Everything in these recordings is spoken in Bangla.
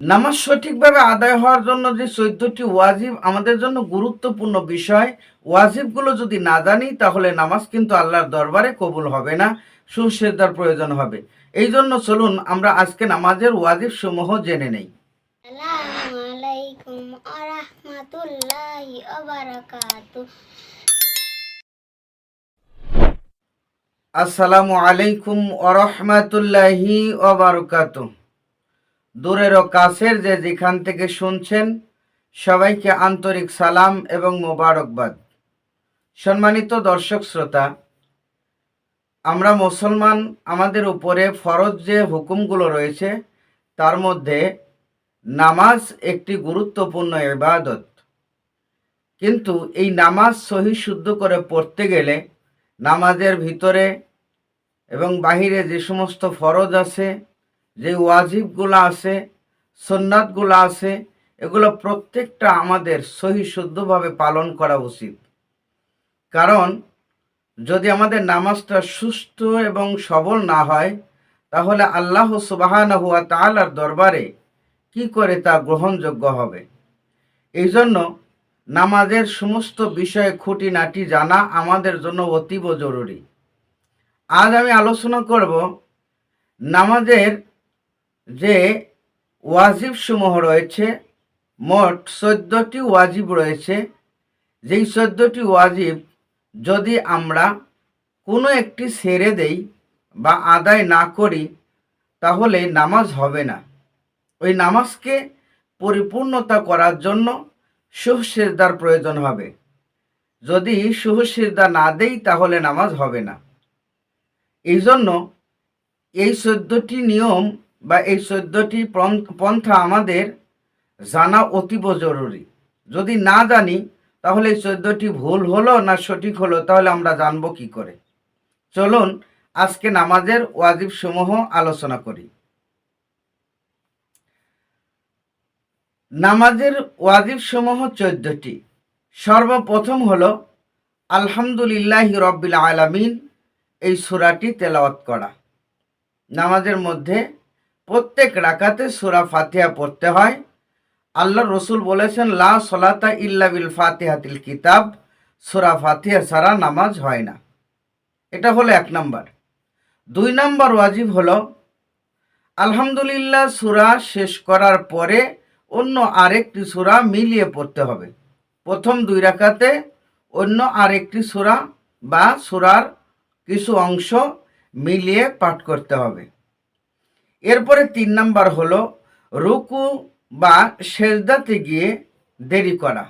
নামাজ সঠিকভাবে আদায় হওয়ার জন্য যে চোদ্দটি ওয়াজিব আমাদের জন্য গুরুত্বপূর্ণ বিষয় ওয়াজিবগুলো যদি না জানি তাহলে নামাজ কিন্তু আল্লাহর দরবারে কবুল হবে না সুসেদার প্রয়োজন হবে। এই জন্য চলুন আমরা আজকে নামাজের ওয়াজিব সমূহ জেনে নেই। আসসালামু আলাইকুম ওরহমাতুল্লাহি ওবারকাত দূরের ও কাছের যে যেখান থেকে শুনছেন, সবাইকে আন্তরিক সালাম এবং মোবারকবাদ। সম্মানিত দর্শক শ্রোতা, আমরা মুসলমান, আমাদের উপরে ফরজ যে হুকুমগুলো রয়েছে, তার মধ্যে নামাজ একটি গুরুত্বপূর্ণ ইবাদত। কিন্তু এই নামাজ সহি শুদ্ধ করে পড়তে গেলে নামাজের ভিতরে এবং বাহিরে যে সমস্ত ফরজ আছে যে ওয়াজিবগুলো আছে সন্ন্যাতগুলো আছে, এগুলো প্রত্যেকটা আমাদের সহি শুদ্ধভাবে পালন করা উচিত। কারণ যদি আমাদের নামাজটা সুস্থ এবং সবল না হয়, তাহলে আল্লাহ সুবাহান হুয়া তালার দরবারে কি করে তা গ্রহণযোগ্য হবে? এই জন্য নামাজের সমস্ত বিষয়ে খুঁটিনাটি জানা আমাদের জন্য অতীব জরুরি। আজ আমি আলোচনা করব নামাজের যে ওয়াজিব সমূহ রয়েছে, মোট চোদ্দোটি ওয়াজিব রয়েছে। যেই চোদ্দোটি ওয়াজিব যদি আমরা কোনো একটি ছেড়ে দেই বা আদায় না করি, তাহলে নামাজ হবে না। ওই নামাজকে পরিপূর্ণতা করার জন্য সুহসিজদার প্রয়োজন হবে। যদি সুহসিজদা না দেই, তাহলে নামাজ হবে না। এই জন্য এই চোদ্দটি নিয়ম বা এই চোদ্দটি পন্থা আমাদের জানা অতীব জরুরি। যদি না জানি, তাহলে এই চোদ্দটি ভুল হলো না সঠিক হলো, তাহলে আমরা জানব কি করে? চলুন আজকে নামাজের ওয়াজিব সমূহ আলোচনা করি। নামাজের ওয়াজিব সমূহ চোদ্দটি। সর্বপ্রথম হলো, আলহামদুলিল্লাহ রব্বিল আলামিন এই সুরাটি তেলাওয়াত করা। নামাজের মধ্যে প্রত্যেক রাকাতে সুরা ফাতিহা পড়তে হয়। আল্লাহ রসুল বলেছেন, লা সলাতা ইল্লা বিল ফাতিহাতিল কিতাব। সুরা ফাতিহা ছাড়া নামাজ হয় না। এটা হলো এক নম্বর। দুই নম্বর ওয়াজিব হলো, আলহামদুলিল্লাহ, সুরা শেষ করার পরে অন্য আরেকটি সুরা মিলিয়ে পড়তে হবে। প্রথম দুই রাকাতে অন্য আরেকটি সুরা বা সুরার কিছু অংশ মিলিয়ে পাঠ করতে হবে। এরপরে তিন নাম্বার হলো রুকু বা সেজদাতে গিয়ে দেরি করা।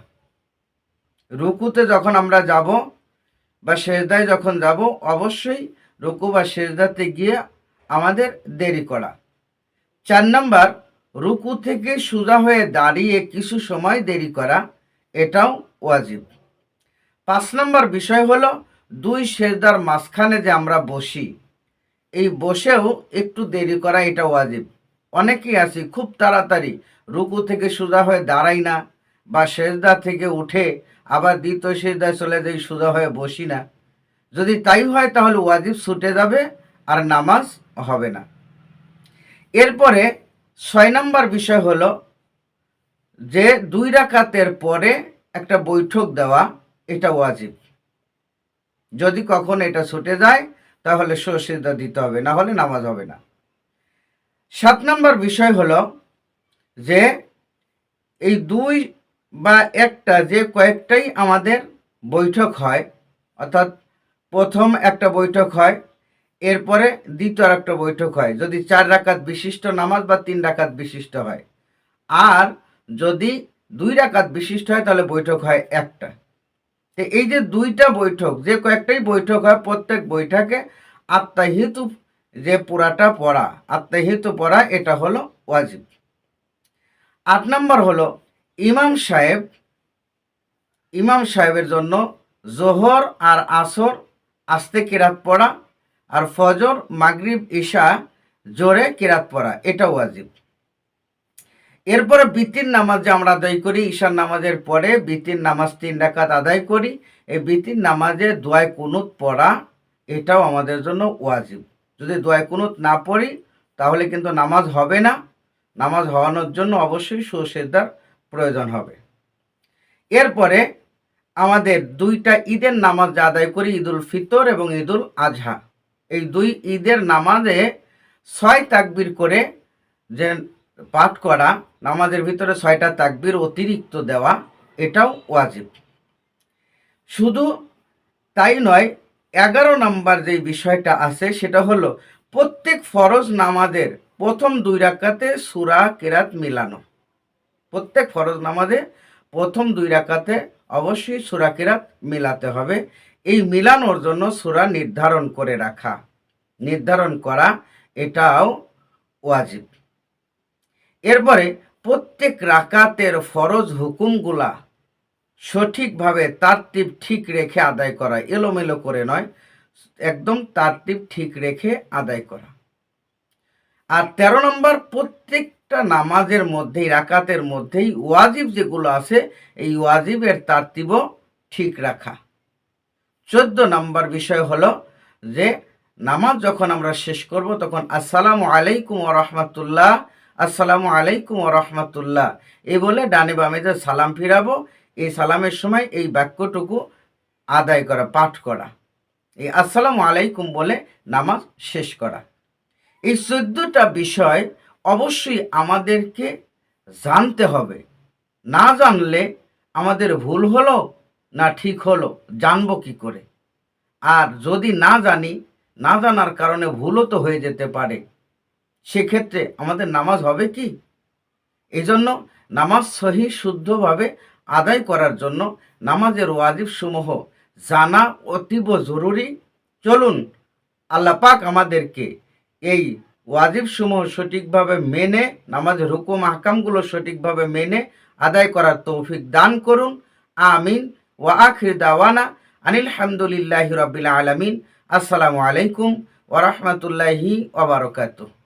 রুকুতে যখন আমরা যাব বা সেজদায় যখন যাব, অবশ্যই রুকু বা সেজদাতে গিয়ে আমাদের দেরি করা। চার নাম্বার, রুকু থেকে সোজা হয়ে দাঁড়িয়ে কিছু সময় দেরি করা, এটাও ওয়াজিব। পাঁচ নম্বর বিষয় হলো, দুই সেজদার মাঝখানে যে আমরা বসি এই বসেও একটু দেরি করা এটা ওয়াজিব। অনেকেই আছি, খুব তাড়াতাড়ি। রুকু থেকে সোজা হয়ে দাঁড়াই না বা সেজদা থেকে উঠে আবার দ্বিতীয় সেজদায় চলে যাই, সোজা হয়ে বসি না। যদি তাই হয় তাহলে ওয়াজিব ছুটে যাবে আর নামাজ হবে না। এরপরে ছয় নম্বর বিষয় হলো যে দুই রাকাতের পরে একটা বৈঠক দেওয়া, এটা ওয়াজিব। যদি কখন এটা ছুটে যায় তাহলে সসিদা দিতে হবে, না হলে নামাজ হবে না। সাত নম্বর বিষয় হলো যে এই দুই বা একটা যে কয়েকটাই আমাদের বৈঠক হয়, অর্থাৎ প্রথম একটা বৈঠক হয়, এরপরে দ্বিতীয় একটা বৈঠক হয়, যদি চার রাকাত বিশিষ্ট নামাজ বা তিন রাকাত বিশিষ্ট হয়। আর যদি দুই রাকাত বিশিষ্ট হয়, তাহলে বৈঠক হয় একটা। এই যে দুইটা বৈঠক, যে কয়েকটাই বৈঠক হয়, প্রত্যেক বৈঠকে আত্মাহিতু যে পুরাটা পড়া, আত্মাহিতু পড়া, এটা হলো ওয়াজিব। আট নম্বর হলো, ইমাম সাহেব, ইমাম সাহেবের জন্য জোহর আর আসর, আস্তে কিরাত পড়া, আর ফজর, মাগরিব ঈশা জোরে কিরাত পড়া, এটা ওয়াজিব। এরপরে বিতির নামাজ যে আমরা আদায় করি, ঈশার নামাজের পরে বিতির নামাজ তিন রাকাত আদায় করি। এই বিতির নামাজে দোয়ায় কুনুত পড়া, এটাও আমাদের জন্য ওয়াজিব। যদি দোয়ায় কুনুত না পড়ি, তাহলে কিন্তু নামাজ হবে না। নামাজ হওয়ানোর জন্য অবশ্যই সুসেজদার প্রয়োজন হবে। এরপরে আমাদের দুইটা ঈদের নামাজ আদায় করি, ঈদুল ফিতর এবং ঈদুল আজহা। এই দুই ঈদের নামাজে ছয় তাকবির করে যে পাঠ করা, নামাজের ভিতরে ছয়টা তাকবির অতিরিক্ত দেওয়া, এটাও ওয়াজিব। শুধু তাই নয়, এগারো নাম্বার যে বিষয়টা আছে, সেটা হলো প্রত্যেক ফরজ নামাজের প্রথম দুই রাকাতে সুরা কেরাত মিলানো। প্রত্যেক ফরজ নামাজে প্রথম দুই রাকাতে অবশ্যই সুরা কেরাত মিলাতে হবে। এই মিলানোর জন্য সুরা নির্ধারণ করে রাখা, নির্ধারণ করা, এটাও ওয়াজিব। এরপরে প্রত্যেক রাকাতের ফরজ হুকুমগুলা সঠিকভাবে তারতিব ঠিক রেখে আদায় করা, এলোমেলো করে নয়, একদম তারতিব ঠিক রেখে আদায় করা। আর তেরো নম্বর, প্রত্যেকটা নামাজের মধ্যেই, রাকাতের মধ্যেই ওয়াজিব যেগুলো আছে, এই ওয়াজিবের তারতিবও ঠিক রাখা। চোদ্দ নম্বর বিষয় হলো যে, নামাজ যখন আমরা শেষ করব, তখন আসসালামু আলাইকুম রহমতুল্লাহ আসসালামু আলাইকুম রহমতুল্লাহ। এই বলে ডানে বামে যে সালাম ফিরাবো, এই সালামের সময় এই বাক্যটুকু আদায় করা, পাঠ করা। এই আসসালামু আলাইকুম বলে নামাজ শেষ করা। এই চোদ্দটা বিষয় অবশ্যই আমাদেরকে জানতে হবে। না জানলে আমাদের ভুল হলো না ঠিক হলো, জানব কি করে? আর যদি না জানি, না জানার কারণে ভুলও তো হয়ে যেতে পারে। সেক্ষেত্রে আমাদের নামাজ হবে কি? এই জন্য নামাজ সহি শুদ্ধভাবে আদায় করার জন্য নামাজের ওয়াজিব সমূহ জানা অতীব জরুরি। চলুন আল্লাপাক আমাদেরকে এই ওয়াজিব সমূহ সঠিকভাবে মেনে, নামাজের হুকুম আহকামগুলো সঠিকভাবে মেনে আদায় করার তৌফিক দান করুন। আমিন। ওয়া আখির দাওয়ানা আনিল হামদুলিল্লাহি রাব্বিল আলামিন। আসসালামু আলাইকুম ওয়া রাহমাতুল্লাহি ওয়া বারাকাতুহু।